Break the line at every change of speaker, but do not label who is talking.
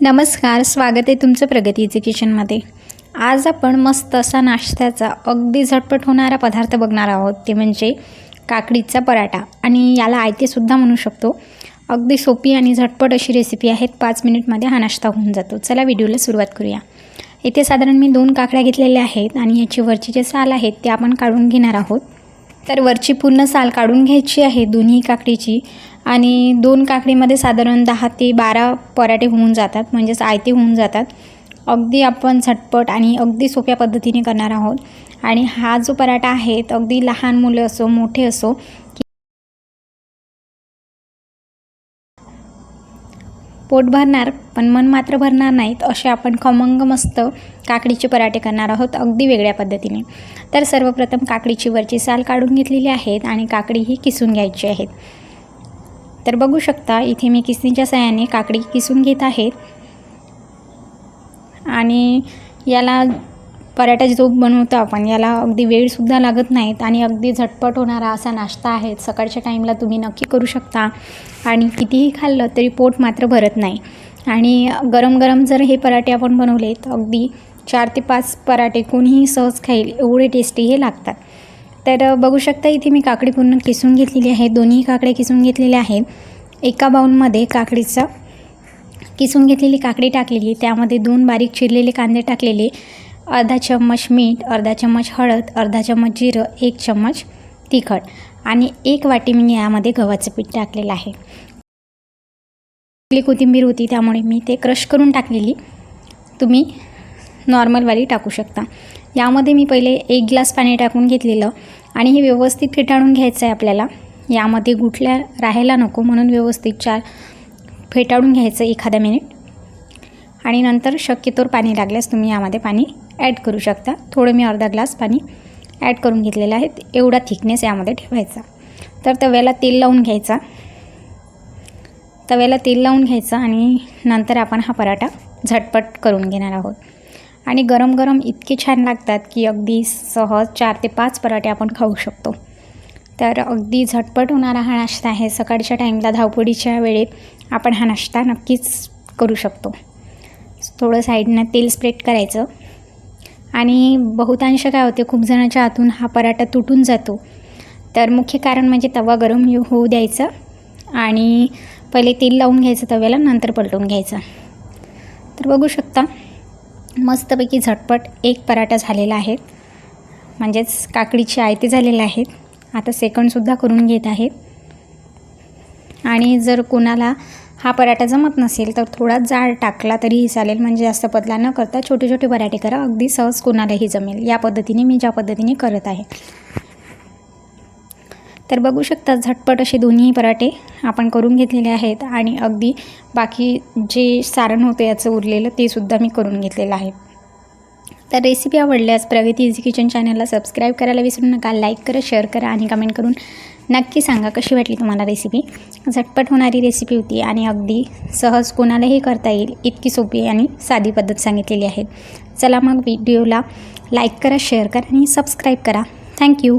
नमस्कार स्वागत आहे तुमचं प्रगतीचे किचनमध्ये आज आपण मस्त असा नाश्त्याचा अगदी झटपट होणारा पदार्थ बघणार आहोत. ते म्हणजे काकडीचा पराठा. आणि याला आयतेसुद्धा म्हणू शकतो. अगदी सोपी आणि झटपट अशी रेसिपी आहे पाच मिनिटमध्ये हा नाश्ता होऊन जातो. चला व्हिडिओला सुरुवात करूया. इथे साधारण मी दोन काकड्या घेतलेल्या आहेत आणि याची वरची जे साल आहेत ते आपण काढून घेणार आहोत. तर वरची पूर्ण साल काढून घ्यायची आहे. दोन्ही काकडीची. आणि दोन काकडीमध्ये साधारण दहा ते बारा पराठे होऊन जातात म्हणजेच आयते होऊन जातात. अगदी आपण झटपट आणि अगदी सोप्या पद्धतीने करणार आहोत. आणि हा जो पराठा आहे तो अगदी लहान मुलं असो मोठे असो पोट भरणार पण मन मात्र भरणार नाहीत असे आपण खमंग मस्त काकडीचे पराठे करणार आहोत अगदी वेगळ्या पद्धतीने. तर सर्वप्रथम काकडीची वरची साल काढून घेतलेली आहेत आणि काकडी ही किसून घ्यायची आहेत. तर बघू शकता इथे मी किसनीच्या सहाय्याने काकडी किसून घेत आहे. आणि याला पराठा जो बनवतो आपण याला अगदी वेळसुद्धा लागत नाहीत आणि अगदी झटपट होणारा असा नाश्ता आहे. सकाळच्या टाईमला तुम्ही नक्की करू शकता. आणि कितीही खाल्लं तरी पोट मात्र भरत नाही. आणि गरम गरम जर हे पराठे आपण बनवले तर अगदी चार ते पाच पराठे कोणीही सहज खाईल एवढे टेस्टी हे लागतात. तर बघू शकता इथे मी काकडी पूर्ण किसून घेतलेली आहे. दोन्ही काकडे किसून घेतलेल्या आहेत. एका बाऊलमध्ये काकडीचा किसून घेतलेली काकडी टाकलेली त्यामध्ये दोन बारीक चिरलेले कांदे टाकलेले अर्धा चम्मच मीठ अर्धा चम्मच हळद अर्धा चम्मच जिरं एक चम्मच तिखट आणि एक वाटी मी यामध्ये गव्हाचं पीठ टाकलेलं आहे. आपली कोथिंबीर होती त्यामुळे मी ते क्रश करून टाकलेली. तुम्ही नॉर्मलवाली टाकू शकता. यामध्ये मी पहिले एक ग्लास पाणी टाकून घेतलेलं आणि हे व्यवस्थित फेटाळून घ्यायचं आहे आपल्याला. यामध्ये गुठल्या राहायला नको म्हणून व्यवस्थित चार फेटाळून घ्यायचं एखादा मिनिट आणि नंतर शक्यतोवर पाणी लागल्यास तुम्ही यामध्ये पाणी ॲड करू शकता. थोडं मी अर्धा ग्लास पाणी ॲड करून घेतलेलं आहे. एवढा थिकनेस यामध्ये ठेवायचा. तर तव्याला तेल लावून घ्यायचा. तव्याला तेल लावून घ्यायचं आणि नंतर आपण हा पराठा झटपट करून घेणार आहोत. आणि गरम गरम इतके छान लागतात की अगदी सहज चार ते पाच पराठे आपण खाऊ शकतो. तर अगदी झटपट होणारा हा नाश्ता आहे. सकाळच्या टाईमला धावपडीच्या वेळेत आपण हा नाश्ता नक्कीच करू शकतो. थोडं साईडनं तेल स्प्रेड करायचं. आणि बहुतांश काय होते खूप जणांच्या हातून हा पराठा तुटून जातो. तर मुख्य कारण म्हणजे तवा गरम होऊ द्यायचा आणि पहिले तेल लावून घ्यायचं तव्याला नंतर पलटून घ्यायचं. तर बघू शकता मस्तपैकी झटपट एक पराठा झालेला आहे. म्हणजेच काकडीची आयते झालेले आहेत आता सेकंडसुद्धा करून घेत आहेत आणि जर कोणाला हा पराठा जमत नसेल तर थोडा जाड टाकला तरीही चालेल. म्हणजे जास्त पतला न करता छोटे छोटे पराठे करा. अगदी सहज कोणालाही जमेल. या पद्धतीने मी ज्या पद्धतीने करत आहे. तर बघू शकता झटपट असे दोन्ही पराठे आपण करून घेतलेले आहेत आणि अगदी बाकी जे सारण होतं याचं उरलेलं ते सुद्धा मी करून घेतलेलं आहे. तर रेसिपी आवडल्यास प्रगती इझी किचन चॅनलला सबस्क्राईब करायला विसरू नका. लाईक करा शेअर करा आणि कमेंट करून नक्की सांगा कशी वाटली तुम्हाला रेसिपी झटपट होणारी रेसिपी होती आणि अगदी सहज कोणालाही करता येईल इतकी सोपी आणि साधी पद्धत सांगितलेली आहे. चला मग व्हिडिओला लाईक करा शेअर करा आणि सबस्क्राईब करा. थँक्यू